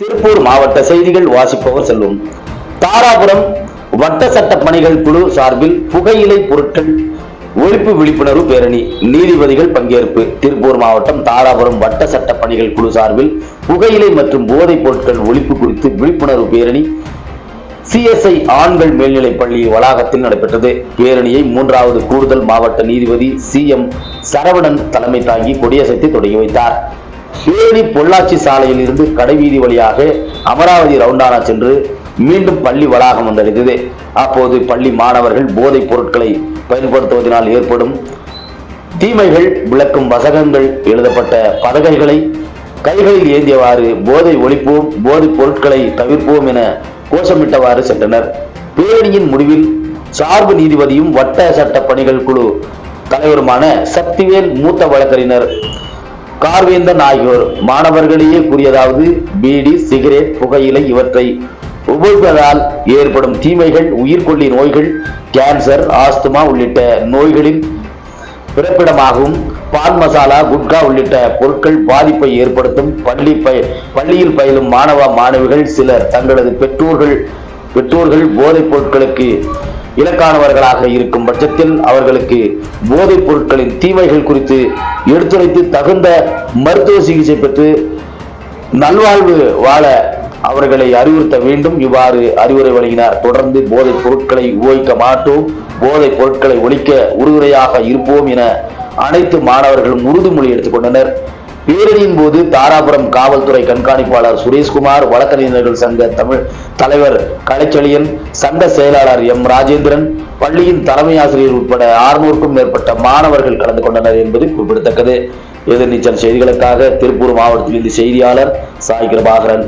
திருப்பூர் மாவட்ட செய்திகள் வாசிப்பவர் செல்வம். தாராபுரம் வட்ட சட்ட பணிகள் குழு சார்பில் புகையிலை பொருட்கள் ஒழிப்பு விழிப்புணர்வு பேரணி. நீதிபதிகள் பங்கேற்பு. திருப்பூர் மாவட்டம் தாராபுரம் வட்ட சட்ட பணிகள் குழு சார்பில் புகையிலை மற்றும் போதைப் பொருட்கள் ஒழிப்பு குறித்து விழிப்புணர்வு பேரணி. சிஎஸ்ஐ ஆண்கள் மேல்நிலை பள்ளி வளாகத்தில் நடைபெற்றது. பேரணியை மூன்றாவது கூடுதல் மாவட்ட நீதிபதி சி எம் சரவணன் தலைமை தாங்கி கொடியசைத்து தொடங்கி வைத்தார். பேரணி பொள்ளாச்சி சாலையில் இருந்து கடைவீதி வழியாக அமராவதி ரவுண்டானா சென்று மீண்டும் பள்ளி வளாகம் வந்தடைந்தது அப்போது பள்ளி மாணவர்கள் போதைப் பொருட்களை பயன்படுத்துவதனால் ஏற்படும் தீமைகள் விளக்கும் வசகங்கள் எழுதப்பட்ட பதகைகளை கைகளில் ஏந்தியவாறு போதை ஒழிப்போம் போதைப் பொருட்களை தவிர்ப்போம் என கோஷமிட்டவாறு சென்றனர். பேரணியின் முடிவில் சார்பு நீதிபதியும் வட்ட சட்ட பணிகள் குழு தலைவருமான சக்திவேல் மூத்த வழக்கறிஞர் கார்வேந்தன் ஆகியோர் மாணவர்களையே கூறியதாவது பீடி சிகரெட் புகையிலை இவற்றை உபயோகிப்பதால் ஏற்படும் தீமைகள் உயிர்கொல்லி நோய்கள் கேன்சர் ஆஸ்துமா உள்ளிட்ட நோய்களின் பிறப்பிடமாகவும் பால் மசாலா குட்கா உள்ளிட்ட பொருட்கள் பாதிப்பை ஏற்படுத்தும். பள்ளி பய பள்ளியில் பயிலும் மாணவ மாணவிகள் சிலர் தங்களது பெற்றோர்கள் பெற்றோர்கள் போதைப் பொருட்களுக்கு இலக்கானவர்களாக இருக்கும் பட்சத்தில் அவர்களுக்கு போதைப் பொருட்களின் தீமைகள் குறித்து எடுத்துரைத்து தகுந்த மருத்துவ சிகிச்சை பெற்று நல்வாழ்வு வாழ அவர்களை அறிவுறுத்த வேண்டும். இவ்வாறு அறிவுரை வழங்கினார். தொடர்ந்து போதைப் பொருட்களை உபயோகிக்க மாட்டோம். போதைப் பொருட்களை ஒழிக்க உறுதுணையாக இருப்போம் என அனைத்து மாணவர்களும் உறுதிமொழி எடுத்துக்கொண்டனர் பேரணியின் போது தாராபுரம் காவல்துறை கண்காணிப்பாளர் சுரேஷ்குமார் வழக்கறிஞர்கள் சங்க தமிழ் தலைவர் கலைச்செழியன் சங்க செயலாளர் எம் ராஜேந்திரன் பள்ளியின் தலைமை ஆசிரியர் உட்பட ஆறுநூறுக்கும் மேற்பட்ட மாணவர்கள் கலந்து கொண்டனர் என்பது குறிப்பிடத்தக்கது. எதிர்நீச்சல் செய்திகளுக்காக திருப்பூர் மாவட்டத்திலிருந்து செய்தியாளர் சாய் கிருபாகரன்.